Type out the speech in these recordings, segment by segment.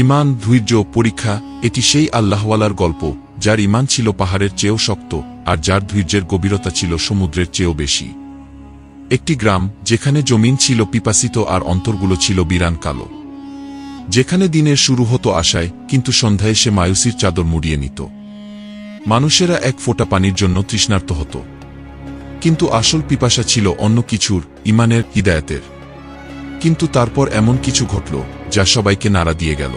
ইমান, ধৈর্য, পরীক্ষা, এটি সেই আল্লাহওয়ালার গল্প, যার ইমান ছিল পাহাড়ের চেয়েও শক্ত, আর যার ধৈর্যের গভীরতা ছিল সমুদ্রের চেয়েও বেশি। একটি গ্রাম, যেখানে জমিন ছিল পিপাসিত আর অন্তরগুলো ছিল বিরান কালো। যেখানে দিনের শুরু হতো আশায়, কিন্তু সন্ধ্যায় সে মায়ুসির চাদর মুড়িয়ে নিত। মানুষেরা এক ফোঁটা পানির জন্য তৃষ্ণার্ত হতো। কিন্তু আসল পিপাসা ছিল অন্য কিছুর, ইমানের, হিদায়তের। কিন্তু তারপর এমন কিছু ঘটল, যা সবাইকে নাড়া দিয়ে গেল।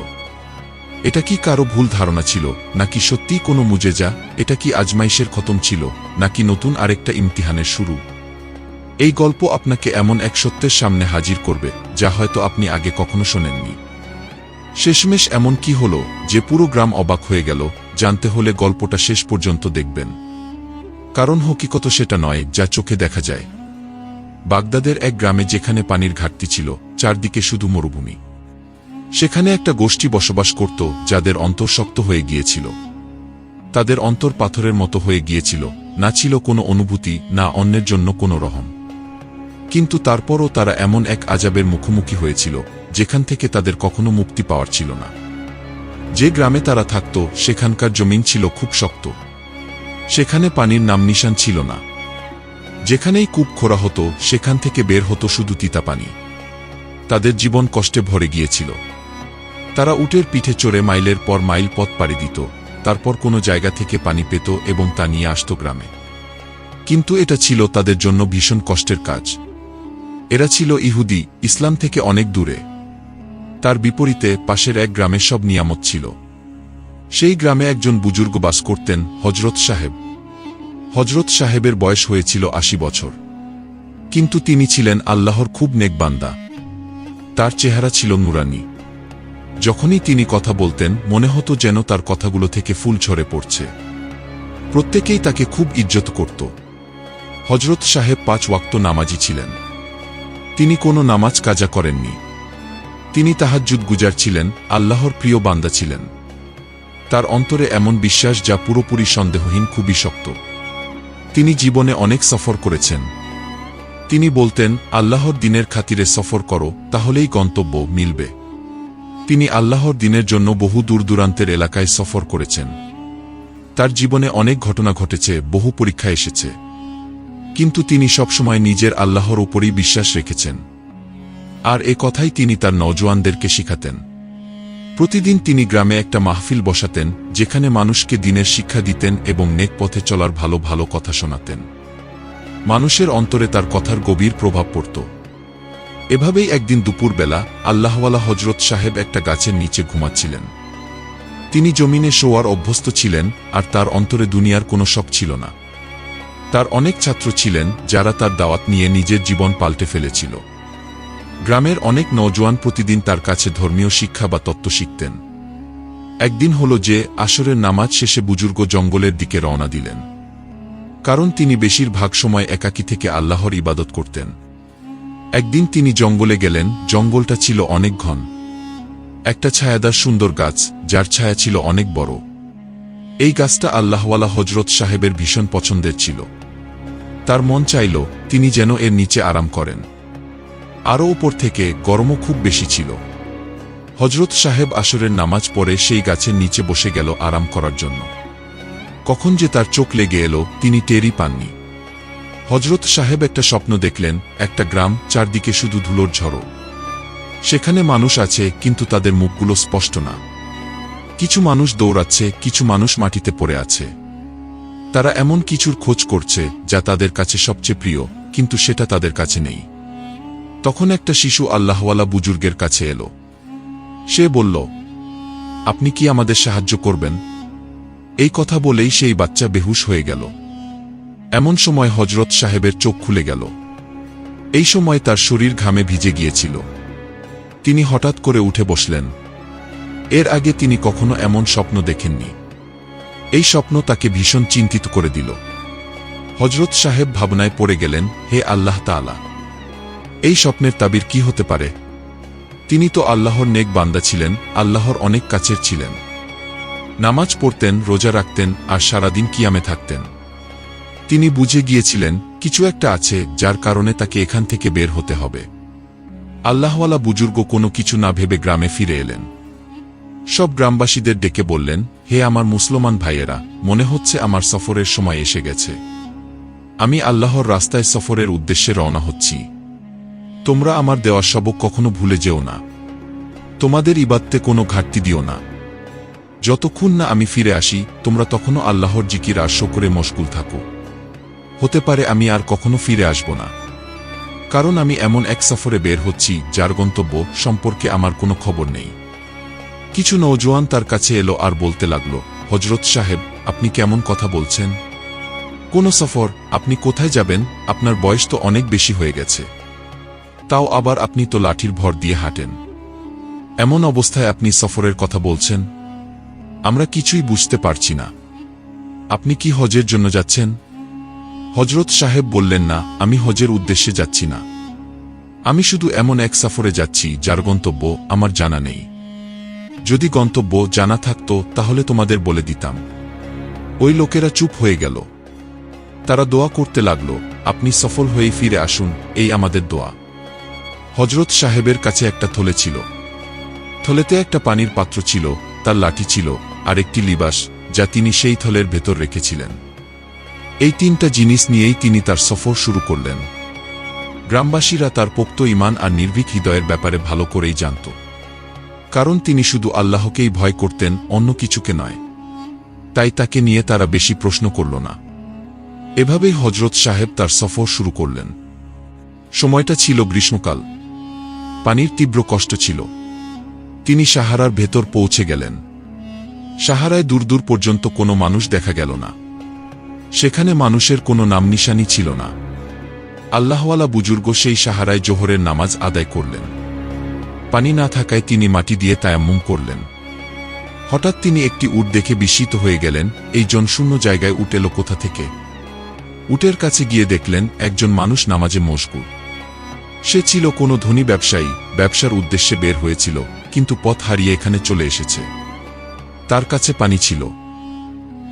এটা কি কারও ভুল ধারণা ছিল? নাকি সত্যিই কোনো মুজেজা? এটা কি আজমাইশের খতম ছিল? নাকি নতুন আরেকটা ইমতিহানের শুরু? এই গল্প আপনাকে এমন এক সত্যের সামনে হাজির করবে, যা হয়তো আপনি আগে কখনো শোনেননি। শেষমেশ এমন কি হল, যে পুরো গ্রাম অবাক হয়ে গেল, জানতে হলে গল্পটা শেষ পর্যন্ত দেখবেন। কারণ হকিকত সেটা নয়, যা চোখে দেখা যায়। বাগদাদের এক গ্রামে যেখানে পানির ঘাটতি ছিল, চারদিকে শুধু মরুভূমি। সেখানে একটা গোষ্ঠী বসবাস করত, যাদের অন্তর শক্ত হয়ে গিয়েছিল। তাদের অন্তর পাথরের মতো হয়ে গিয়েছিল, না ছিল কোনো অনুভূতি, না অন্যের জন্য কোনো রহম। কিন্তু তারপরও তারা এমন এক আজাবের মুখোমুখি হয়েছিল, যেখান থেকে তাদের কখনো মুক্তি পাওয়ার ছিল না। যে গ্রামে তারা থাকত, সেখানকার জমিন ছিল খুব শক্ত। সেখানে পানির নাম নিশান ছিল না। যেখানেই কূপ খোরা হতো, সেখান থেকে বের হতো শুধু তিতা পানি। তাদের জীবন কষ্টে ভরে গিয়েছিল। তারা উটের পিঠে চড়ে মাইলের পর মাইল পথ পাড়ি দিত, তারপর কোনো জায়গা থেকে পানি পেত এবং তা নিয়ে আসত গ্রামে। কিন্তু এটা ছিল তাদের জন্য ভীষণ কষ্টের কাজ। এরা ছিল ইহুদি, ইসলাম থেকে অনেক দূরে। তার বিপরীতে পাশের এক গ্রামে সব নিয়ামত ছিল। সেই গ্রামে একজন বুজুর্গ বাস করতেন হজরত সাহেব। হজরত সাহেবের বয়স হয়েছিল আশি বছর। কিন্তু তিনি ছিলেন আল্লাহর খুব নেকবান্দা তার চেহারা ছিল নুরানি। যখনই তিনি কথা বলতেন, মনে হতো যেন তার কথাগুলো থেকে ফুল ঝরে পড়ছে। প্রত্যেকেই তাকে খুব ইজ্জত করত। হজরত সাহেব পাঁচ ওয়াক্ত নামাজি ছিলেন। তিনি কোনো নামাজ কাজা করেননি। তিনি তাহাজ্জুদ গুজার ছিলেন, আল্লাহর প্রিয় বান্দা ছিলেন। তার অন্তরে এমন বিশ্বাস যা পুরোপুরি সন্দেহহীন, খুবই শক্ত। তিনি জীবনে অনেক সফর করেছেন। তিনি বলতেন, আল্লাহর দিনের খাতিরে সফর করো, তাহলেই গন্তব্য মিলবে। তিনি আল্লাহর দিনের জন্য বহু দূর দূরান্তের এলাকায় সফর করেছেন। তার জীবনে অনেক ঘটনা ঘটেছে, বহু পরীক্ষা এসেছে। কিন্তু তিনি সবসময় নিজের আল্লাহর উপরই বিশ্বাস রেখেছেন। আর এ কথাই তিনি তার নওজোয়ানদেরকে শিখাতেন। প্রতিদিন তিনি গ্রামে একটা মাহফিল বসাতেন, যেখানে মানুষকে দিনের শিক্ষা দিতেন এবং নেক পথে চলার ভালো ভালো কথা শোনাতেন। মানুষের অন্তরে তার কথার গভীর প্রভাব পড়ত। এভাবেই একদিন দুপুরবেলা আল্লাহওয়ালা হজরত সাহেব একটা গাছের নিচে ঘুমাচ্ছিলেন। তিনি জমিনে শোয়ার অভ্যস্ত ছিলেন আর তার অন্তরে দুনিয়ার কোনো শখ ছিল না। তার অনেক ছাত্র ছিলেন যারা তার দাওয়াত নিয়ে নিজের জীবন পাল্টে ফেলেছিল। গ্রামের অনেক নওজোয়ান প্রতিদিন তার কাছে ধর্মীয় শিক্ষা বা তত্ত্ব শিখতেন। একদিন হল যে আসরের নামাজ শেষে বুজুর্গ জঙ্গলের দিকে রওনা দিলেন। কারণ তিনি বেশিরভাগ সময় একাকী থেকে আল্লাহর ইবাদত করতেন। একদিন তিনি জঙ্গলে গেলেন, জঙ্গলটা ছিল অনেক ঘন। একটা ছায়াদার সুন্দর গাছ, যার ছায়া ছিল অনেক বড়। এই গাছটা আল্লাহওয়ালা হজরত সাহেবের ভীষণ পছন্দের ছিল। তার মন চাইল, তিনি যেন এর নিচে আরাম করেন। আরও ওপর থেকে গরমও খুব বেশি ছিল। হজরত সাহেব আসরের নামাজ পড়ে সেই গাছের নিচে বসে গেল আরাম করার জন্য। কখন যে তার চোখ লেগে এলো, তিনি টেরই পাননি। হজরত সাহেব একটা স্বপ্ন দেখলেন, একটা গ্রাম, চারদিকে শুধু ধুলোর ঝড়ো। সেখানে মানুষ আছে, কিন্তু তাদের মুখগুলো স্পষ্ট না। কিছু মানুষ দৌড়াচ্ছে, কিছু মানুষ মাটিতে পড়ে আছে। তারা এমন কিছুর খোঁজ করছে, যা তাদের কাছে সবচেয়ে প্রিয়, কিন্তু সেটা তাদের কাছে নেই। তখন একটা শিশু আল্লাহওয়ালা বুজুর্গের কাছে এলো। সে বলল, আপনি কি আমাদের সাহায্য করবেন? এই কথা বলেই সেই বাচ্চা বেহুশ হয়ে গেল। এমন সময় হজরত সাহেবের চোখ খুলে গেল। এই সময় তার শরীর ঘামে ভিজে গিয়েছিল। তিনি হঠাৎ করে উঠে বসলেন। এর আগে তিনি কখনো এমন স্বপ্ন দেখেননি। এই স্বপ্ন তাকে ভীষণ চিন্তিত করে দিল। হজরত সাহেব ভাবনায় পড়ে গেলেন, হে আল্লাহ তাআলা, এই স্বপ্নের তাবির কি হতে পারে? তিনি তো আল্লাহর নেক বান্দা ছিলেন, আল্লাহর অনেক কাছের ছিলেন। নামাজ পড়তেন, রোজা রাখতেন, আর সারাদিন কিয়ামে থাকতেন। তিনি বুঝে গিয়েছিলেন, কিছু একটা আছে যার কারণে তাকে এখান থেকে বের হতে হবে। আল্লাহওয়ালা বুজুর্গ কোনো কিছু না ভেবে গ্রামে ফিরে এলেন। সব গ্রামবাসীদের ডেকে বললেন, হে আমার মুসলমান ভাইয়েরা, মনে হচ্ছে আমার সফরের সময় এসে গেছে। আমি আল্লাহর রাস্তায় সফরের উদ্দেশ্যে রওনা হচ্ছি। তোমরা আমার দেওয়া সবক কখনো ভুলে যেও না। তোমাদের ইবাদতে কোনো ঘাটতি দিও না। যতক্ষণ না আমি ফিরে আসি, তোমরা তখনও আল্লাহর জিকির আর শকরে মশগুল থাকো। হতে পারে আমি আর কখনো ফিরে আসব না। কারণ আমি এমন এক সফরে বের হচ্ছি, যার গন্তব্য সম্পর্কে আমার কোনো খবর নেই। কিছু নৌজওয়ান তার কাছে এলো আর বলতে লাগল হজরত সাহেব, আপনি কেমন কথা বলছেন? কোন সফর, আপনি কোথায় যাবেন? আপনার বয়স তো অনেক বেশি হয়ে গেছে। তাও আবার আপনি তো লাঠির ভর দিয়ে হাঁটেন। এমন অবস্থায় আপনি সফরের কথা বলছেন? আমরা কিছুই বুঝতে পারছি না। আপনি কি হজের জন্য যাচ্ছেন? হজরত সাহেব বললেন, না, আমি হজের উদ্দেশ্যে যাচ্ছি না। আমি শুধু এমন এক সফরে যাচ্ছি, যার গন্তব্য আমার জানা নেই। যদি গন্তব্য জানা থাকত, তাহলে তোমাদের বলে দিতাম। ওই লোকেরা চুপ হয়ে গেল। তারা দোয়া করতে লাগল, আপনি সফল হয়ে ফিরে আসুন, এই আমাদের দোয়া। হজরত সাহেবের কাছে একটা থলে ছিল। থলেতে একটা পানির পাত্র ছিল, তার লাঠি ছিল আর একটি লিবাস, যা তিনি সেই থলের ভেতর রেখেছিলেন। এই তিনটা জিনিস নিয়েই তিনি তার সফর শুরু করলেন। গ্রামবাসীরা তার পোক্ত ইমান আর নির্ভীক হৃদয়ের ব্যাপারে ভালো করেই জানত। কারণ তিনি শুধু আল্লাহকেই ভয় করতেন, অন্য কিছুকে নয়। তাই তাকে নিয়ে তারা বেশি প্রশ্ন করল না। এভাবেই হজরত সাহেব তার সফর শুরু করলেন। সময়টা ছিল গ্রীষ্মকাল। পানির তীব্র কষ্ট ছিল। তিনি সাহারার ভেতর পৌঁছে গেলেন। সাহারায় দূর দূর পর্যন্ত কোনো মানুষ দেখা গেল না। সেখানে মানুষের কোনো নামনিশানি ছিল না। আল্লাহওয়ালা বুজুর্গ সেই সাহারায় জোহরের নামাজ আদায় করলেন। পানি না থাকায় তিনি মাটি দিয়ে তায়াম্মুম করলেন। হঠাৎ তিনি একটি উট দেখে বিস্মিত হয়ে গেলেন, এই জনশূন্য জায়গায় উট এলো কোথা থেকে? উটের কাছে গিয়ে দেখলেন, একজন মানুষ নামাজে মশগুল। সে ছিল কোনো ধনী ব্যবসায়ী, ব্যবসার উদ্দেশ্যে বের হয়েছিল, কিন্তু পথ হারিয়ে এখানে চলে এসেছে। তার কাছে পানি ছিল।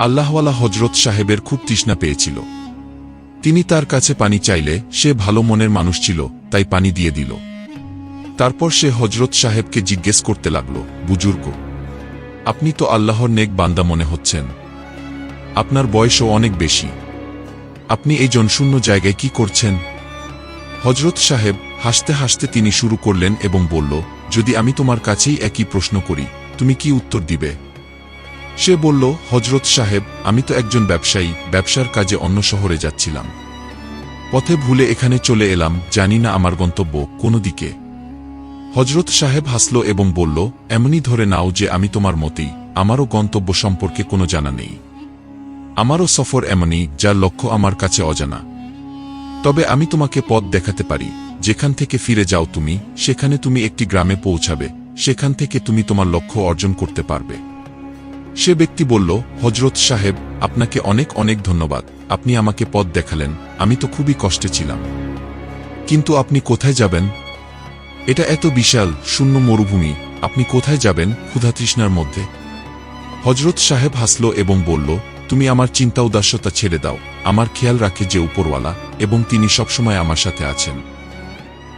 আল্লাহওয়ালা হজরত সাহেবের খুব তৃষ্ণা পেয়েছিল। তিনি তার কাছে পানি চাইলে সে ভালো মনের মানুষ ছিল, তাই পানি দিয়ে দিল। তারপর সে হজরত সাহেবকে জিজ্ঞেস করতে লাগল, বুজুর্গ, আপনি তো আল্লাহর নেক বান্দা মনে হচ্ছেন। আপনার বয়সও অনেক বেশি। আপনি এই জনশূন্য জায়গায় কি করছেন? হজরত সাহেব হাসতে হাসতে তিনি শুরু করলেন এবং বলল, যদি আমি তোমার কাছেই একই প্রশ্ন করি, তুমি কি উত্তর দিবে? সে বলল হজরত সাহেব, আমি তো একজন ব্যবসায়ী, ব্যবসার কাজে অন্য শহরে যাচ্ছিলাম। পথে ভুলে এখানে চলে এলাম, জানি না আমার গন্তব্য কোনো দিকে। হজরত সাহেব হাসল এবং বলল এমনই ধরে নাও যে আমি তোমার মতেই, আমারও গন্তব্য সম্পর্কে কোনো জানা নেই। আমারও সফর এমনই, যার লক্ষ্য আমার কাছে অজানা। তবে আমি তোমাকে পথ দেখাতে পারি, যেখান থেকে ফিরে যাও তুমি, সেখানে তুমি একটি গ্রামে পৌঁছাবে, সেখান থেকে তুমি তোমার লক্ষ্য অর্জন করতে পারবে। সে ব্যক্তি বলল হজরত সাহেব, আপনাকে অনেক অনেক ধন্যবাদ। আপনি আমাকে পথ দেখালেন। আমি তো খুবই কষ্টে ছিলাম। কিন্তু আপনি কোথায় যাবেন? এটা এত বিশাল, শূন্য মরুভূমি। আপনি কোথায় যাবেন ক্ষুধাতৃষ্ণার মধ্যে? হজরত সাহেব হাসল এবং বলল, তুমি আমার চিন্তা উদাস্যতা ছেড়ে দাও। আমার খেয়াল রাখে যে উপরওয়ালা এবং তিনি সবসময় আমার সাথে আছেন।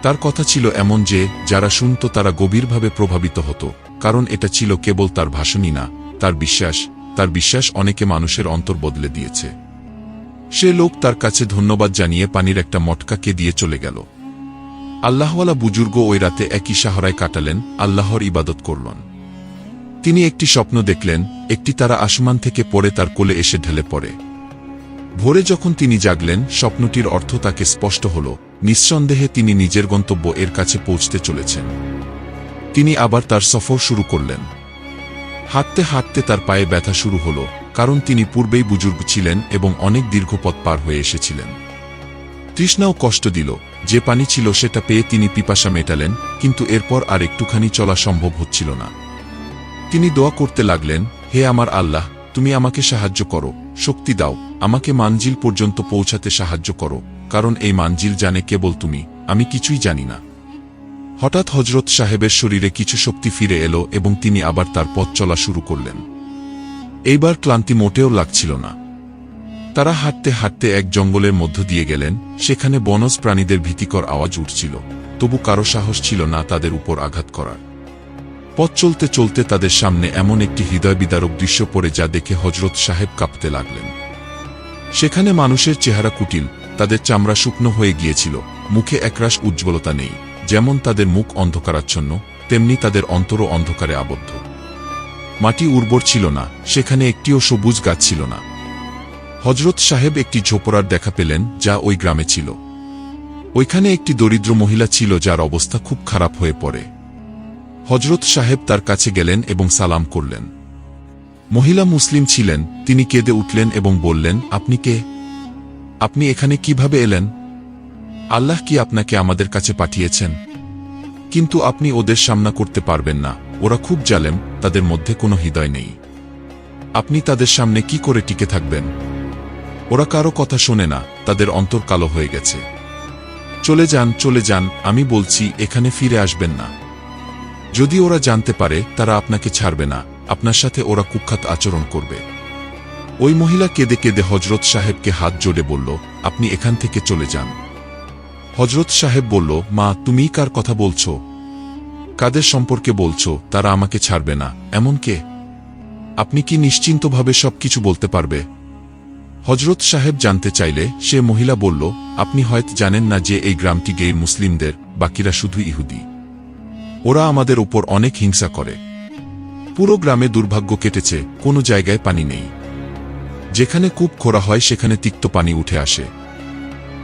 তার কথা ছিল এমন যে, যারা শুনত তারা গভীরভাবে প্রভাবিত হতো, কারণ এটা ছিল কেবল তার ভাষণই না। তার বিশ্বাস তার বিশ্বাস অনেকে মানুষের অন্তর বদলে দিয়েছে। সে লোক তার কাছে ধন্যবাদ জানিয়ে পানির একটা মটকাকে দিয়ে চলে গেল। আল্লাহওয়ালা বুজুর্গ ওই রাতে একই সাহরায় কাটালেন, আল্লাহর ইবাদত করলেন। তিনি একটি স্বপ্ন দেখলেন, একটি তারা আসমান থেকে পড়ে তার কোলে এসে ঢেলে পড়ে। ভোরে যখন তিনি জাগলেন, স্বপ্নটির অর্থ তাকে স্পষ্ট হল, নিঃসন্দেহে তিনি নিজের গন্তব্য এর কাছে পৌঁছতে চলেছেন। তিনি আবার তার সফর শুরু করলেন। হাঁটতে হাঁটতে তার পায়ে ব্যথা শুরু হল, কারণ তিনি পূর্বেই বুজুর্গ ছিলেন এবং অনেক দীর্ঘ পথ পার হয়ে এসেছিলেন। তৃষ্ণাও কষ্ট দিল, যে পানি ছিল সেটা পেয়ে তিনি পিপাসা মেটালেন, কিন্তু এরপর আর একটুখানি চলা সম্ভব হচ্ছিল না। তিনি দোয়া করতে লাগলেন, হে আমার আল্লাহ, তুমি আমাকে সাহায্য করো, শক্তি দাও, আমাকে মানজিল পর্যন্ত পৌঁছাতে সাহায্য করো, কারণ এই মানজিল জানে কেবল তুমি, আমি কিছুই জানি না। হঠাৎ হজরত সাহেবের শরীরে কিছু শক্তি ফিরে এলো এবং তিনি আবার তার পথ চলা শুরু করলেন। এইবার ক্লান্তি মোটেও লাগছিল না। তারা হাঁটতে হাঁটতে এক জঙ্গলের মধ্য দিয়ে গেলেন, সেখানে বনজ প্রাণীদের ভীতিকর আওয়াজ উঠছিল, তবু কারও সাহস ছিল না তাদের উপর আঘাত করার। পথ চলতে চলতে তাদের সামনে এমন একটি হৃদয় বিদারক দৃশ্য পড়ে যা দেখে হজরত সাহেব কাঁপতে লাগলেন। সেখানে মানুষের চেহারা কুটিল, তাদের চামড়া শুকনো হয়ে গিয়েছিল, মুখে একরাশ উজ্জ্বলতা নেই। যেমন তাদের মুখ অন্ধকারাচ্ছন্ন তেমনি তাদের অন্তরও অন্ধকারে আবদ্ধ। মাটি উর্বর ছিল না, সেখানে একটিও সবুজ গাছ ছিল না। হজরত সাহেব একটি ঝোপড়ার দেখা পেলেন, যা ওই গ্রামে ছিল। ওইখানে একটি দরিদ্র মহিলা ছিল যার অবস্থা খুব খারাপ হয়ে পড়ে। হজরত সাহেব তার কাছে গেলেন এবং সালাম করলেন। মহিলা মুসলিম ছিলেন, তিনি কেঁদে উঠলেন এবং বললেন, আপনি কে? আপনি এখানে কীভাবে এলেন? আল্লাহ কি আপনাকে আমাদের কাছে পাঠিয়েছেন? কিন্তু আপনি ওদের সামনা করতে পারবেন না। ওরা খুব জালেম, তাদের মধ্যে কোনো হৃদয় নেই। আপনি তাদের সামনে কি করে টিকে থাকবেন? ওরা কারও কথা শোনে না, তাদের অন্তর কালো হয়ে গেছে। চলে যান চলে যান, আমি বলছি, এখানে ফিরে আসবেন না। যদি ওরা জানতে পারে, তারা আপনাকে ছাড়বে না, আপনার সাথে ওরা কুখ্যাত আচরণ করবে। ওই মহিলা কেঁদে কেঁদে হজরত সাহেবকে হাত জোড়ে বলল, আপনি এখান থেকে চলে যান। হজরত সাহেব বলল, মা তুমিই কার কথা বলছ? কাদের সম্পর্কে বলছ? তারা আমাকে ছাড়বে না। এমন কে? আপনি কি নিশ্চিন্তভাবে সবকিছু বলতে পারবে? হজরত সাহেব জানতে চাইলে সে মহিলা বলল, আপনি হয়তো জানেন না যে এই গ্রামটি গেই মুসলিমদের, বাকিরা শুধু ইহুদি। ওরা আমাদের উপর অনেক হিংসা করে। পুরো গ্রামে দুর্ভাগ্য কেটেছে, কোনো জায়গায় পানি নেই। যেখানে কূপ খোরা হয়, সেখানে তিক্ত পানি উঠে আসে।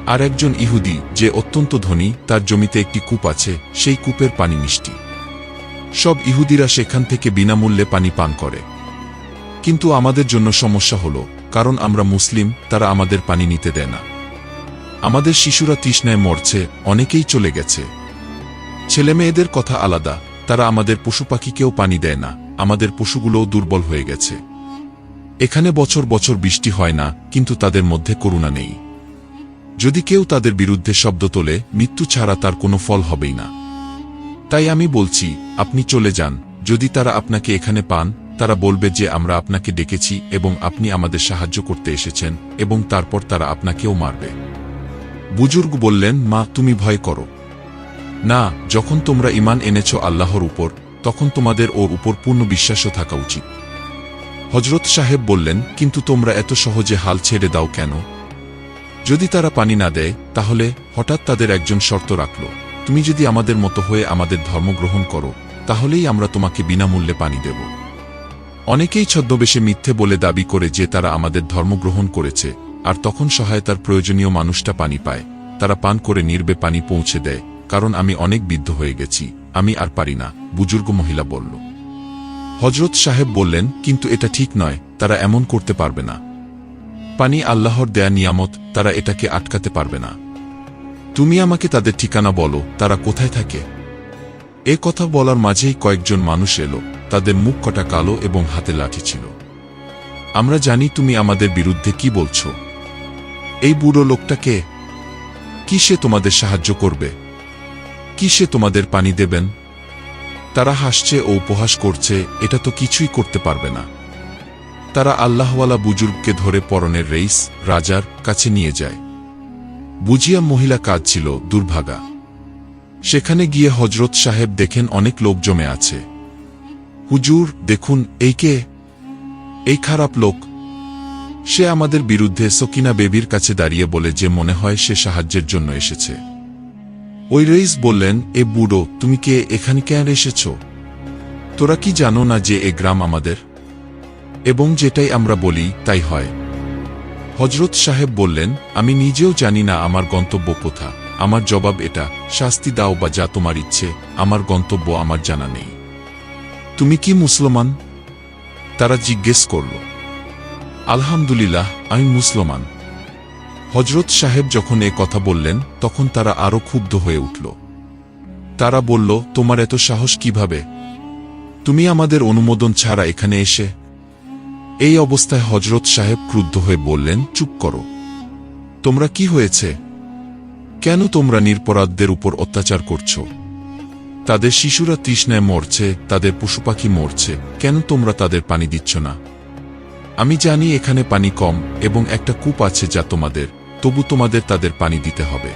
আর একজন ইহুদি যে অত্যন্ত ধনী, তার জমিতে একটি কূপ আছে, সেই কূপের পানি মিষ্টি। সব ইহুদিরা সেখান থেকে বিনামূল্যে পানি পান করে। কিন্তু আমাদের জন্য সমস্যা হল, কারণ আমরা মুসলিম, তারা আমাদের পানি নিতে দেয় না। আমাদের শিশুরা তৃষ্ণায় মরছে, অনেকেই চলে গেছে। ছেলেমেয়েদের কথা আলাদা, তারা আমাদের পশু পাখিকেও পানি দেয় না, আমাদের পশুগুলোও দুর্বল হয়ে গেছে। এখানে বছর বছর বৃষ্টি হয় না, কিন্তু তাদের মধ্যে করুণা নেই। যদি কেউ তাদের বিরুদ্ধে শব্দ তোলে, মৃত্যু ছাড়া তার কোনো ফল হবেই না। তাই আমি বলছি, আপনি চলে যান। যদি তারা আপনাকে এখানে পান, তারা বলবে যে আমরা আপনাকে ডেকেছি এবং আপনি আমাদের সাহায্য করতে এসেছেন এবং তারপর তারা আপনাকেও মারবে। বুজুর্গ বললেন, মা, তুমি ভয় করো। না, যখন তোমরা ইমান এনেছ আল্লাহর উপর, তখন তোমাদের ওর উপর পূর্ণ বিশ্বাসও থাকা উচিত। হজরত সাহেব বললেন, কিন্তু তোমরা এত সহজে হাল ছেড়ে দাও কেন? যদি তারা পানি না দেয়, তাহলে হঠাৎ তাদের একজন শর্ত রাখল। তুমি যদি আমাদের মতো হয়ে আমাদের ধর্ম গ্রহণ করো, তাহলেই আমরা তোমাকে বিনামূল্যে পানি দেব। অনেকেই ছদ্মবেশে মিথ্যে বলে দাবি করে যে তারা আমাদের ধর্ম গ্রহণ করেছে, আর তখন সহায়তার প্রয়োজনীয় মানুষটা পানি পায়। তারা পান করে নির্বে পানি পৌঁছে দেয়, কারণ আমি অনেক বিদ্ধ হয়ে গেছি, আমি আর পারি না, বুজুর্গ মহিলা বলল। হজরত সাহেব বললেন, কিন্তু এটা ঠিক নয়, তারা এমন করতে পারবে না। পানি আল্লাহর দেয়া নিয়ামত, তারা এটাকে আটকাতে পারবে না। তুমি আমাকে তাদের ঠিকানা বলো, তারা কোথায় থাকে? এ কথা বলার মাঝেই কয়েকজন মানুষ এলো, তাদের মুখ কটা কালো এবং হাতে লাঠি ছিল। আমরা জানি তুমি আমাদের বিরুদ্ধে কি বলছ। এই বুড়ো লোকটাকে কি সে তোমাদের সাহায্য করবে? কি সে তোমাদের পানি দেবেন? তারা হাসছে ও উপহাস করছে, এটা তো কিছুই করতে পারবে না। তারা আল্লাহওয়ালা বুজুর্গকে ধরে পরনের রেইস, রাজার কাছে নিয়ে যায়। বুঝিয়া মহিলা কাজ ছিল দুর্ভাগা। সেখানে গিয়ে হজরত সাহেব দেখেন অনেক লোক জমে আছে। হুজুর, দেখুন, এই কে? এই খারাপ লোক। সে আমাদের বিরুদ্ধে সকিনা বেবির কাছে দাঁড়িয়ে বলে যে মনে হয় সে সাহায্যের জন্য এসেছে। ওই রেইস বললেন, এ বুড়ো, তুমি কে? এখানে কেন এসেছ? তোরা কি জানো না যে এ গ্রাম আমাদের? এবং যেটাই আমরা বলি, তাই হয়। হজরত সাহেব বললেন, আমি নিজেও জানি না আমার গন্তব্য কোথা। আমার জবাব এটা, শাস্তি দাও বা যা তোমার ইচ্ছে, আমার গন্তব্য আমার জানা নেই। তুমি কি মুসলমান? তারা জিজ্ঞেস করল, আলহামদুলিল্লাহ, আমি মুসলমান। হজরত সাহেব যখন এ কথা বললেন, তখন তারা আরও ক্ষুব্ধ হয়ে উঠল। তারা বলল, তোমার এত সাহস কীভাবে? তুমি আমাদের অনুমোদন ছাড়া এখানে এসে এই অবস্থায় হজরত সাহেব ক্রুদ্ধ হয়ে বললেন, চুপ করো। তোমরা কি হয়েছে? কেন তোমরা নিরপরাধদের উপর অত্যাচার করছ? তাদের শিশুরা তৃষ্ণায় মরছে, তাদের পশুপাখি মরছে, কেন তোমরা তাদের পানি দিচ্ছ না? আমি জানি এখানে পানি কম এবং একটা কূপ আছে যা তোমাদের, তবু তোমাদের তাদের পানি দিতে হবে।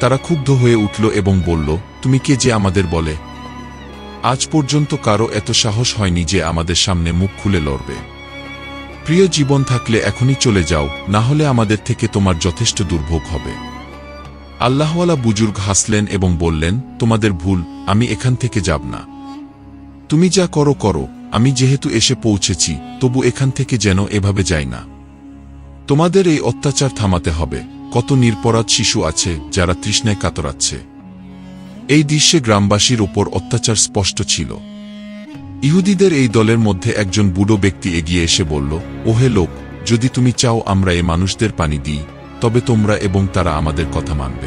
তারা ক্ষুব্ধ হয়ে উঠল এবং বলল, তুমি কে যে আমাদের বলে? আজ পর্যন্ত কারও এত সাহস হয়নি যে আমাদের সামনে মুখ খুলে লড়বে। প্রিয় জীবন থাকলে এখনই চলে যাও, না হলে আমাদের থেকে তোমার যথেষ্ট দুর্ভোগ হবে। আল্লাহওয়ালা বুজুর্গ হাসলেন এবং বললেন, তোমাদের ভুল, আমি এখান থেকে যাব না। তুমি যা করো করো, আমি যেহেতু এসে পৌঁছেছি, তবু এখান থেকে যেন এভাবে যাই না। তোমাদের এই অত্যাচার থামাতে হবে, কত নিরপরাধ শিশু আছে যারা তৃষ্ণায় কাতরাচ্ছে। এই দৃশ্যে গ্রামবাসীর ওপর অত্যাচার স্পষ্ট ছিল। ইহুদিদের এই দলের মধ্যে একজন বুড়ো ব্যক্তি এগিয়ে এসে বলল, ওহে লোক, যদি তুমি চাও আমরা এ মানুষদের পানি দিই, তবে তোমরা এবং তারা আমাদের কথা মানবে।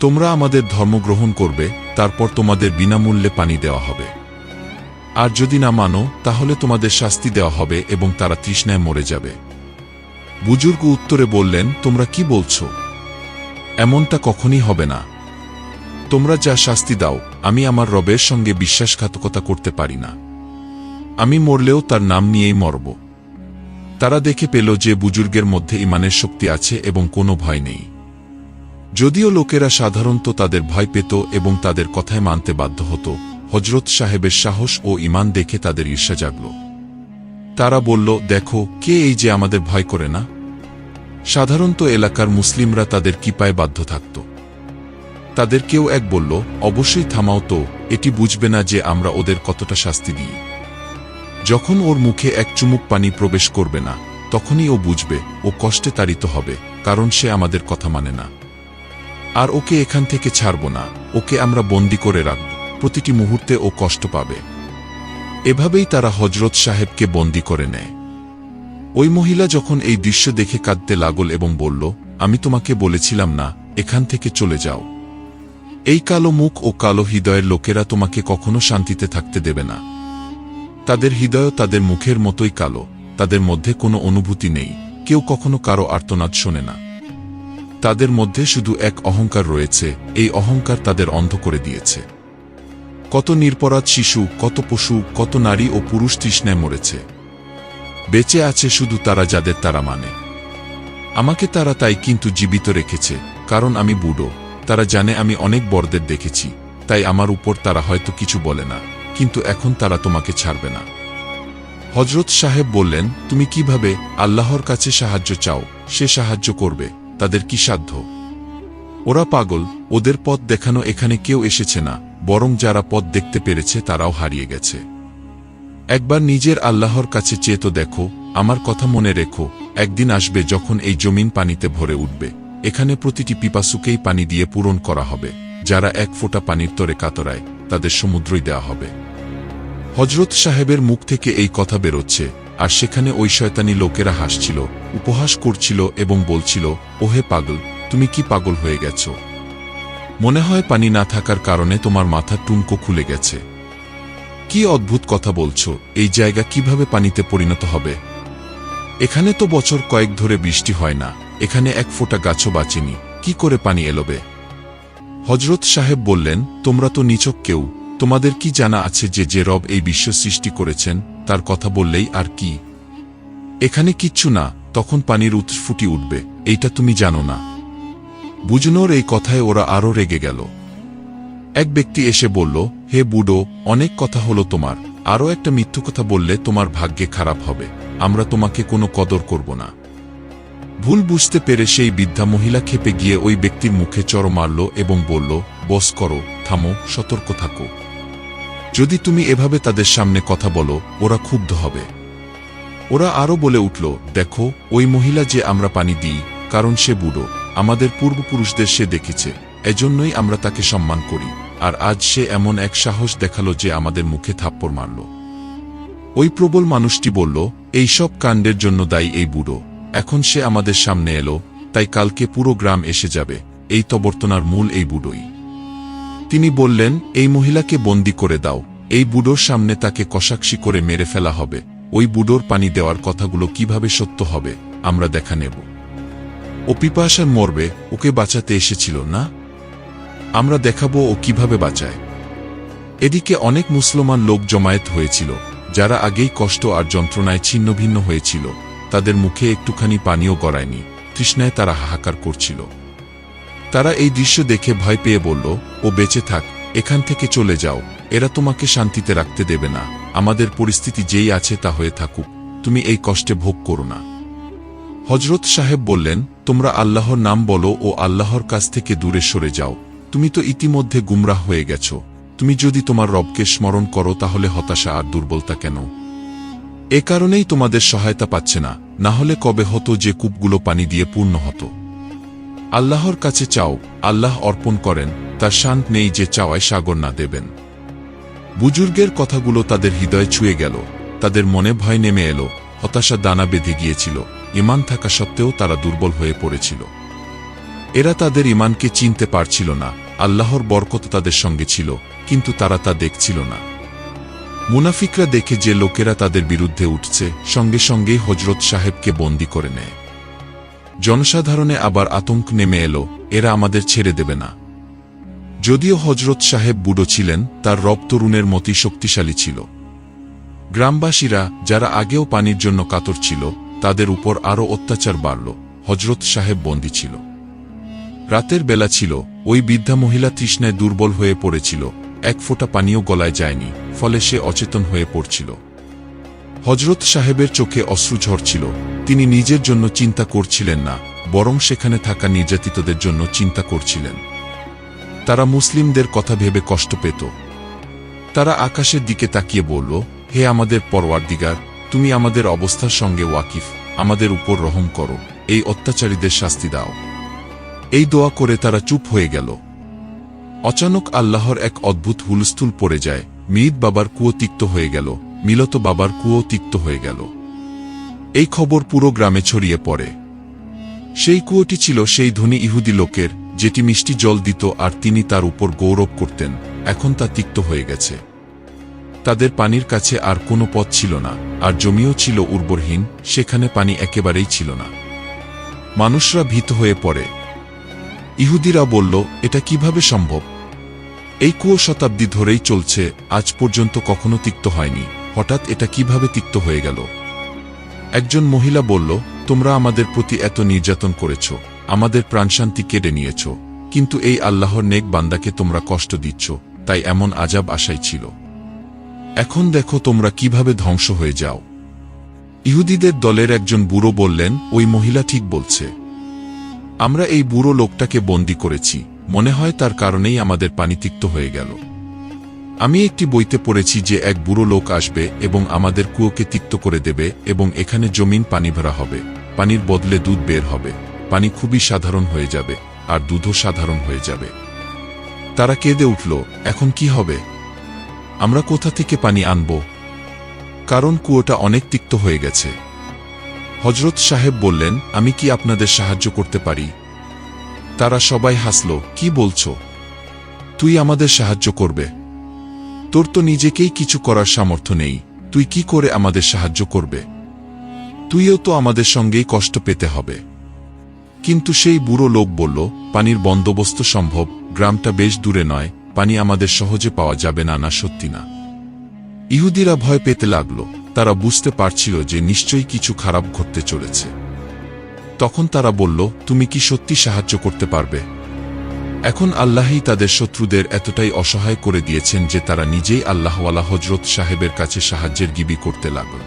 তোমরা আমাদের ধর্ম গ্রহণ করবে, তারপর তোমাদের বিনামূল্যে পানি দেওয়া হবে। আর যদি না মানো, তাহলে তোমাদের শাস্তি দেওয়া হবে এবং তারা তৃষ্ণায় মরে যাবে। বুজুর্গ উত্তরে বললেন, তোমরা কি বলছো? এমনটা কখনই হবে না। তোমরা যা শাস্তি দাও, আমি আমার রবের সঙ্গে বিশ্বাসঘাতকতা করতে পারি না। আমি মরলেও তার নাম নিয়েই মরব। তারা দেখে পেল যে বুজুর্গের মধ্যে ইমানের শক্তি আছে এবং কোনো ভয় নেই। যদিও লোকেরা সাধারণত তাদের ভয় পেত এবং তাদের কথায় মানতে বাধ্য হতো হজরত সাহেবের সাহস ও ইমান দেখে তাদের ঈর্ষা জাগল। তারা বলল, দেখো, কে এই যে আমাদের ভয় করে না? সাধারণত এলাকার মুসলিমরা তাদের কিপায় বাধ্য থাকত। তাদের কেউ এক বলল, অবশ্যই থামাও তো, এটি বুঝবে না যে আমরা ওদের কতটা শাস্তি দিই। যখন ওর মুখে এক চুমুক পানি প্রবেশ করবে না, তখনই ও বুঝবে, ও কষ্টে তাড়িত হবে, কারণ সে আমাদের কথা মানে না। আর ওকে এখান থেকে ছাড়ব না, ওকে আমরা বন্দি করে রাখব, প্রতিটি মুহূর্তে ও কষ্ট পাবে। এভাবেই তারা হজরত সাহেবকে বন্দি করে নেয়। ওই মহিলা যখন এই দৃশ্য দেখে কাঁদতে লাগল এবং বলল, আমি তোমাকে বলেছিলাম না, এখান থেকে চলে যাও। এই কালো মুখ ও কালো হৃদয়ের লোকেরা তোমাকে কখনো শান্তিতে থাকতে দেবে না। তাদের হৃদয় তাদের মুখের মতোই কালো, তাদের মধ্যে কোনো অনুভূতি নেই, কেউ কখনো কারও আর্তনাদ শোনে না। তাদের মধ্যে শুধু এক অহংকার রয়েছে, এই অহংকার তাদের অন্ধ করে দিয়েছে। কত নিরপরাধ শিশু, কত পশু, কত নারী ও পুরুষ তৃষ্ণায় মরেছে। বেঁচে আছে শুধু তারা যাদের তারা মানে। আমাকে তারা তাই কিন্তু জীবিত রেখেছে, কারণ আমি বুড়ো। তারা জানে আমি অনেক বড়দের দেখেছি, তাই আমার উপর তারা হয়তো কিছু বলে না, কিন্তু এখন তারা তোমাকে ছাড়বে না। হজরত সাহেব বললেন, তুমি কীভাবে আল্লাহর কাছে সাহায্য চাও? সে সাহায্য করবে, তাদের কি সাধ্য? ওরা পাগল, ওদের পথ দেখানো এখানে কেউ এসেছে না, বরং যারা পথ দেখতে পেরেছে তারাও হারিয়ে গেছে। একবার নিজের আল্লাহর কাছে চেয়ে তো দেখো, আমার কথা মনে রেখো, একদিন আসবে যখন এই জমিন পানিতে ভরে উঠবে। এখানে প্রতিটি পিপাসুকেই পানি দিয়ে পূরণ করা হবে, যারা এক ফোঁটা পানির তরে কাতরায়, তাদের সমুদ্রই দেওয়া হবে। হজরত সাহেবের মুখ থেকে এই কথা বেরোচ্ছে, আর সেখানে ওই শয়তানি লোকেরা হাসছিল, উপহাস করছিল এবং বলছিল, ওহে পাগল, তুমি কি পাগল হয়ে গেছ? মনে হয় পানি না থাকার কারণে তোমার মাথা টুমকো খুলে গেছে। কি অদ্ভুত কথা বলছো, এই জায়গা কীভাবে পানিতে পরিণত হবে? এখানে তো বছর কয়েক ধরে বৃষ্টি হয় না। এখানে এক ফোঁটা গাছও বাঁচেনি। কি করে পানি এলোবে? হজরত সাহেব বললেন, তোমরা তো নিচক কেউ। তোমাদের কি জানা আছে যে যে রব এই বিশ্ব সৃষ্টি করেছেন, তার কথা বললেই আর কি? এখানে কিচ্ছু না, তখন পানির উৎস ফুটি উঠবে, এইটা তুমি জানো না। বুঝনোর এই কথায় ওরা আরও রেগে গেল। এক ব্যক্তি এসে বলল, হে বুডো, অনেক কথা হলো তোমার। আরও একটা মিথ্যু কথা বললে তোমার ভাগ্যে খারাপ হবে। আমরা তোমাকে কোনো কদর করব না। ভুল বুঝতে পেরে সেই বৃদ্ধা মহিলা খেপে গিয়ে ওই ব্যক্তির মুখে চড় মারল এবং বলল, বস করো, থামো, সতর্ক থাকো। যদি তুমি এভাবে তাদের সামনে কথা বলো, ওরা ক্ষুব্ধ হবে। ওরা আরও বলে উঠল, দেখো, ওই মহিলা যে আমরা পানি দিই, কারণ সে বুড়ো। আমাদের পূর্বপুরুষদের সে দেখেছে। এজন্যই আমরা তাকে সম্মান করি। আর আজ সে এমন এক সাহস দেখাল যে আমাদের মুখে থাপ্পড় মারল। ওই প্রবল মানুষটি বলল, এই সব কাণ্ডের জন্য দায়ী এই বুড়ো। এখন সে আমাদের সামনে এলো, তাই কালকে পুরো গ্রাম এসে যাবে, এই তবর্তনার মূল এই বুড়োই। তিনি বললেন, এই মহিলাকে বন্দি করে দাও, এই বুড়োর সামনে তাকে কষাকষি করে মেরে ফেলা হবে, ওই বুড়োর পানি দেওয়ার কথাগুলো কীভাবে সত্য হবে, আমরা দেখা নেব। ও পিপাসার মরবে ওকে বাঁচাতে এসেছিল, না? আমরা দেখাবো ও কীভাবে বাঁচায়। এদিকে অনেক মুসলমান লোক জমায়েত হয়েছিল, যারা আগেই কষ্ট আর যন্ত্রণায় ছিন্নভিন্ন হয়েছিল। তাদের মুখে একটুখানি পানিও গড়ায়নি। তৃষ্ণায় তারা হাহাকার করছিল। তারা এই দৃশ্য দেখে ভয় পেয়ে বলল, ও বেঁচে থাক, এখান থেকে চলে যাও। এরা তোমাকে শান্তিতে রাখতে দেবে না। আমাদের পরিস্থিতি যেই আছে তা হয়ে থাকুক। তুমি এই কষ্টে ভোগ করো না। হজরত সাহেব বললেন, তোমরা আল্লাহর নাম বলো ও আল্লাহর কাছ থেকে দূরে সরে যাও। তুমি তো ইতিমধ্যে গুমরাহ হয়ে গেছ। তুমি যদি তোমার রবকে স্মরণ করো তাহলে হতাশা আর দুর্বলতা কেন? এ কারণেই তোমাদের সহায়তা পাচ্ছে না না হলে কবে হতো যে কূপগুলো পানি দিয়ে পূর্ণ হতো। আল্লাহর কাছে চাও, আল্লাহ অর্পণ করেন, তার শান্ত নেই যে চাওয়ায় সাগর না দেবেন। বুজুর্গের কথাগুলো তাদের হৃদয় ছুঁয়ে গেল, তাদের মনে ভয় নেমে এলো, হতাশা দানা বেঁধে গিয়েছিল ইমান থাকা সত্ত্বেও তারা দুর্বল হয়ে পড়েছিল। এরা তাদের ইমানকে চিনতে পারছিল না, আল্লাহর বরকত তাদের সঙ্গে ছিল, কিন্তু তারা তা দেখছিল না। মুনাফিকরা দেখে যে লোকেরা তাদের বিরুদ্ধে উঠছে, সঙ্গে সঙ্গেই হজরত সাহেবকে বন্দি করে নেয়। জনসাধারণে আবার আতঙ্ক নেমে এলো, এরা আমাদের ছেড়ে দেবে না। যদিও হজরত সাহেব বুড়ো ছিলেন, তার রব তরুণের শক্তিশালী ছিল। গ্রামবাসীরা, যারা আগেও পানির জন্য কাতর ছিল, তাদের উপর আরও অত্যাচার বাড়ল, হজরত সাহেব বন্দী ছিল। রাতের বেলা ছিল, ওই বৃদ্ধা মহিলা তৃষ্ণায় দুর্বল হয়ে পড়েছিল এক ফোঁটা পানীয় গলায় যায়নি, ফলে সে অচেতন হয়ে পড়ছিল। হজরত সাহেবের চোখে অশ্রু ঝরছিল, তিনি নিজের জন্য চিন্তা করছিলেন না, বরং সেখানে থাকা নির্যাতিতদের জন্য চিন্তা করছিলেন। তারা মুসলিমদের কথা ভেবে কষ্ট পেত। তারা আকাশের দিকে তাকিয়ে বলল, হে আমাদের পরওয়ারদিগার, তুমি আমাদের অবস্থার সঙ্গে ওয়াকিফ, আমাদের উপর রহম করো, এই অত্যাচারীদের শাস্তি দাও। এই দোয়া করে তারা চুপ হয়ে গেল। অচানক আল্লাহর এক অদ্ভুত হুলস্থুল পড়ে যায়। মৃত বাবার কুয়ো তিক্ত হয়ে গেল। মিলত বাবার কুয়ো তিক্ত হয়ে গেল। এই খবর পুরো গ্রামে ছড়িয়ে পড়ে। সেই কুয়োটি ছিল সেই ধনী ইহুদি লোকের, যেটি মিষ্টি জল দিত আর তিনি তার উপর গৌরব করতেন। এখন তা তিক্ত হয়ে গেছে। তাদের পানির কাছে আর কোনো পথ ছিল না, আর জমিও ছিল উর্বরহীন, সেখানে পানি একেবারেই ছিল না। মানুষরা ভীত হয়ে পড়ে। ইহুদিরা বলল, এটা কীভাবে সম্ভব? এই কুয়ো শতাব্দী ধরেই চলছে, আজ পর্যন্ত কখনো তিক্ত হয়নি। হঠাৎ এটা কীভাবে তিক্ত হয়ে গেল? একজন মহিলা বলল, তোমরা আমাদের প্রতি এত নির্যাতন করেছ, আমাদের প্রাণশান্তি কেড়ে নিয়েছ, কিন্তু এই আল্লাহর নেক বান্দাকে তোমরা কষ্ট দিচ্ছ, তাই এমন আজাব আশাই ছিল। এখন দেখো তোমরা কীভাবে ধ্বংস হয়ে যাও। ইহুদিদের দলের একজন বুড়ো বললেন, ওই মহিলা ঠিক বলছে। আমরা এই বুড়ো লোকটাকে বন্দি করেছি মনে হয় তার কারণেই আমাদের পানি তিক্ত হয়ে গেল। আমি একটি বইতে পড়েছি যে এক বুড়ো লোক আসবে এবং আমাদের কুয়োকে তিক্ত করে দেবে এবং এখানে জমিন পানি ভরা হবে, পানির বদলে দুধ বের হবে, পানি খুবই সাধারণ হয়ে যাবে, আর দুধও সাধারণ হয়ে যাবে। তারা কেঁদে উঠল, এখন কি হবে? আমরা কোথা থেকে পানি আনব? কারণ কুয়োটা অনেক তিক্ত হয়ে গেছে। হজরত সাহেব বললেন, আমি কি আপনাদের সাহায্য করতে পারি? তারা সবাই হাসল, কি বলছো? তুই আমাদের সাহায্য করবে। তোর তো নিজেকেই কিছু করার সামর্থ্য নেই। তুই কি করে আমাদের সাহায্য করবে? তুইও তো আমাদের সঙ্গেই কষ্ট পেতে হবে। কিন্তু সেই বুড়ো লোক বলল, পানির বন্দোবস্ত সম্ভব, গ্রামটা বেশ দূরে নয়, পানি আমাদের সহজে পাওয়া যাবে না না সত্যি না। ইহুদিরা ভয় পেতে লাগল, তারা বুঝতে পারছিল যে নিশ্চয়ই কিছু খারাপ ঘটতে চলেছে। তখন তারা বলল, তুমি কি সত্যি সাহায্য করতে পারবে? এখন আল্লাহই তাদের শত্রুদের এতটাই অসহায় করে দিয়েছেন যে তারা নিজেই আল্লাহওয়ালা হজরত সাহেবের কাছে সাহায্যের গিবি করতে লাগল।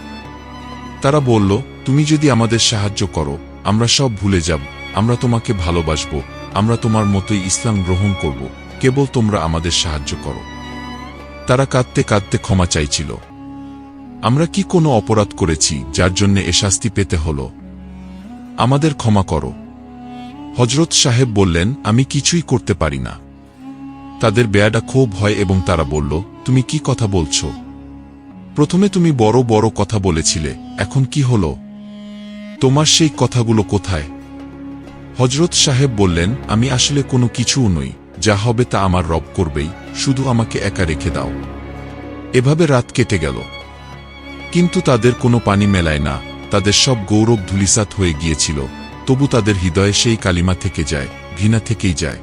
তারা বলল, তুমি যদি আমাদের সাহায্য করো, আমরা সব ভুলে যাব, আমরা তোমাকে ভালোবাসব, আমরা তোমার মতোই ইসলাম গ্রহণ করব, কেবল তোমরা আমাদের সাহায্য করো। তারা কাঁদতে কাঁদতে ক্ষমা চাইছিল। আমরা কি কোনো অপরাধ করেছি, যার জন্য এ শাস্তি পেতে হল? আমাদের ক্ষমা করো। হজরত সাহেব বললেন, আমি কিছুই করতে পারি না। তাদের বেয়াটা ক্ষোভ হয় এবং তারা বলল, তুমি কি কথা বলছ? প্রথমে তুমি বড় বড় কথা বলেছিলে, এখন কি হল? তোমার সেই কথাগুলো কোথায়? হজরত সাহেব বললেন, আমি আসলে কোনো কিছুও নই, যা হবে তা আমার রব করবেই, শুধু আমাকে একা রেখে দাও। এভাবে রাত কেটে গেল। কিন্তু তাদের কোনো পানি মেলায় না। তাদের সব গৌরব ধুলিসাত হয়ে গিয়েছিল, তবু তাদের হৃদয়ে সেই কালিমা থেকে যায়, ঘৃণা থেকেই যায়।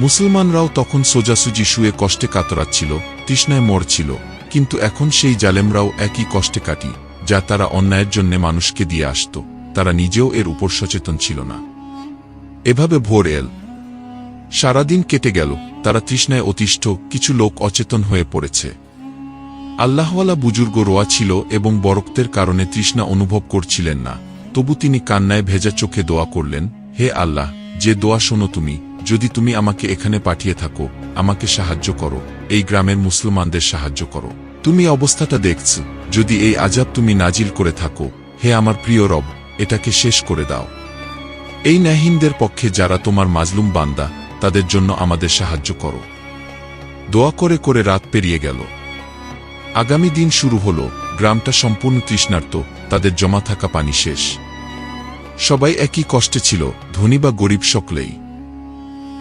মুসলমানরাও তখন সোজাসুজি শুয়ে কষ্টে কাতরাচ্ছিল, তৃষ্ণায় মরছিল, কিন্তু এখন সেই জালেমরাও একই কষ্টে কাটি, যা তারা অন্যায়ের জন্যে মানুষকে দিয়ে আসত, তারা নিজেও এর উপর সচেতন ছিল না। এভাবে ভোর এল। সারাদিন কেটে গেল, তারা তৃষ্ণায় অতিষ্ঠ, কিছু লোক অচেতন হয়ে পড়েছে। আল্লাহওয়ালা বুজুর্গ রোয়া ছিল এবং বরক্তের কারণে তৃষ্ণা অনুভব করছিলেন না। তবু তিনি কান্নায় ভেজা চোখে দোয়া করলেন, হে আল্লাহ, যে দোয়া শোনো তুমি, যদি তুমি আমাকে এখানে পাঠিয়ে থাকো, আমাকে সাহায্য করো, এই গ্রামের মুসলমানদের সাহায্য করো। তুমি অবস্থাটা দেখছ, যদি এই আজাব তুমি নাজিল করে থাকো, হে আমার প্রিয় রব, এটাকে শেষ করে দাও। এই ন্যাহিনদের পক্ষে যারা তোমার মাজলুম বান্দা, তাদের জন্য আমাদের সাহায্য করো। দোয়া করে করে রাত পেরিয়ে গেল। আগামী দিন শুরু হল, গ্রামটা সম্পূর্ণ তৃষ্ণার্ত, তাদের জমা থাকা পানি শেষ। সবাই একই কষ্টে ছিল, ধনী বা গরিব সকলেই।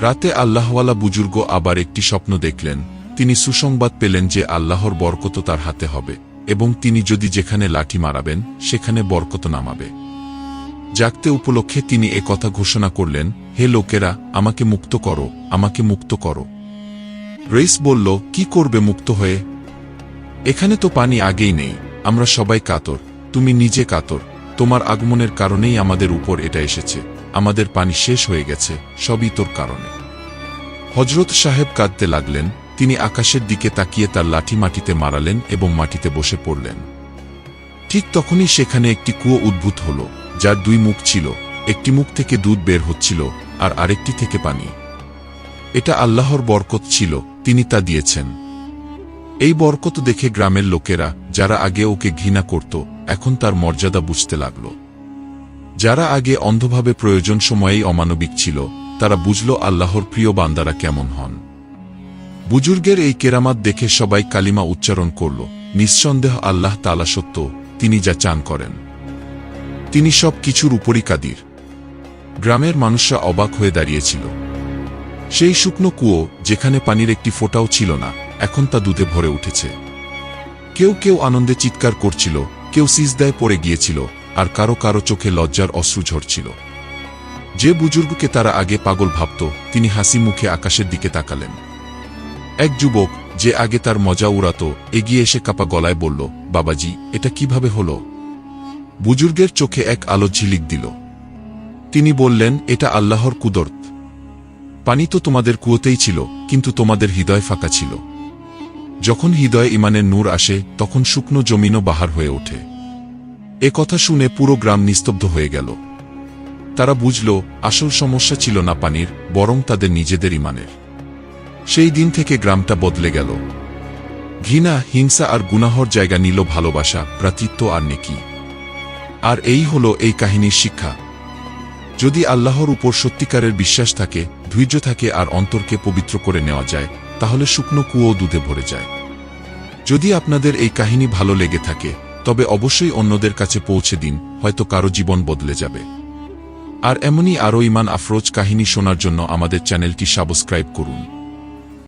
রাতে আল্লাহওয়ালা বুজুর্গ আবার একটি স্বপ্ন দেখলেন, তিনি সুসংবাদ পেলেন যে আল্লাহর বরকত তার হাতে হবে, এবং তিনি যদি যেখানে লাঠি মারাবেন, সেখানে বরকত নামাবে। জাগতে উপলক্ষে তিনি এ কথা ঘোষণা করলেন, হে লোকেরা, আমাকে মুক্ত করো, আমাকে মুক্ত করো। রেইস বলল, কি করবে মুক্ত হয়ে? এখানে তো পানি আগেই নেই, আমরা সবাই কাতর, তুমি নিজে কাতর, তোমার আগমনের কারণেই আমাদের উপর এটা এসেছে, আমাদের পানি শেষ হয়ে গেছে, সবই তোর কারণে। হজরত সাহেব কাঁদতে লাগলেন, তিনি আকাশের দিকে তাকিয়ে তার লাঠি মাটিতে মারালেন এবং মাটিতে বসে পড়লেন। ঠিক তখনই সেখানে একটি কুয়ো উদ্ভূত হল, যার দুই মুখ ছিল, একটি মুখ থেকে দুধ বের হচ্ছিল, আর আরেকটি থেকে পানি। এটা আল্লাহর বরকত ছিল, তিনি তা দিয়েছেন। এই বরকত দেখে গ্রামের লোকেরা, যারা আগে ওকে ঘৃণা করত, এখন তার মর্যাদা বুঝতে লাগল। যারা আগে অন্ধভাবে প্রয়োজন সময়েই অমানবিক ছিল, তারা বুঝল আল্লাহর প্রিয় বান্দারা কেমন হন। বুজুর্গের এই কেরামাত দেখে সবাই কালিমা উচ্চারণ করল, নিঃসন্দেহ আল্লাহ তালা সত্য, তিনি যা চান করেন। তিনি সব কিছুর উপরই কাদির। গ্রামের মানুষরা অবাক হয়ে দাঁড়িয়েছিল। সেই শুকনো কুয়ো, যেখানে পানির একটি ফোঁটাও ছিল না এখন তা দুধে ভরে উঠেছে। কেউ কেউ আনন্দে চিৎকার করছিল, কেউ সিজদায় পড়ে গিয়েছিল, আর কারও কারও চোখে লজ্জার অশ্রু ঝরছিল। যে বুজুর্গকে তারা আগে পাগল ভাবত, তিনি হাসি মুখে আকাশের দিকে তাকালেন। এক যুবক, যে আগে তার মজা উড়াত, এগিয়ে এসে কাপা গলায় বলল, বাবাজি, এটা কীভাবে হল? বুজুর্গের চোখে এক আলো ঝিলিক দিল। তিনি বললেন, এটা আল্লাহর কুদরত। পানি তো তোমাদের কুয়োতেই ছিল, কিন্তু তোমাদের হৃদয় ফাঁকা ছিল। যখন হৃদয়ে ইমানের নূর আসে, তখন শুকনো জমিনও বাহার হয়ে ওঠে। এ কথা শুনে পুরো গ্রাম নিস্তব্ধ হয়ে গেল। তারা বুঝল, আসল সমস্যা ছিল না পানির, বরং তাদের নিজেদের ইমানের সেই দিন থেকে গ্রামটা বদলে গেল। ঘৃণা, হিংসা আর গুনাহর জায়গা নিল ভালোবাসা প্রাতিত্ব আর নেকি। আর এই হল এই কাহিনীর শিক্ষা। যদি আল্লাহর উপর সত্যিকারের বিশ্বাস থাকে, ধৈর্য থাকে আর অন্তরকে পবিত্র করে নেওয়া যায় তাহলে শুকনো কুয়ো দুধে ভরে যায়। যদি আপনাদের এই কাহিনী ভালো লেগে থাকে, তবে অবশ্যই অন্যদের কাছে পৌঁছে দিন, হয়তো কারও জীবন বদলে যাবে। আর এমনই আরও ইমান আফরোজ কাহিনী শোনার জন্য আমাদের চ্যানেলটি সাবস্ক্রাইব করুন।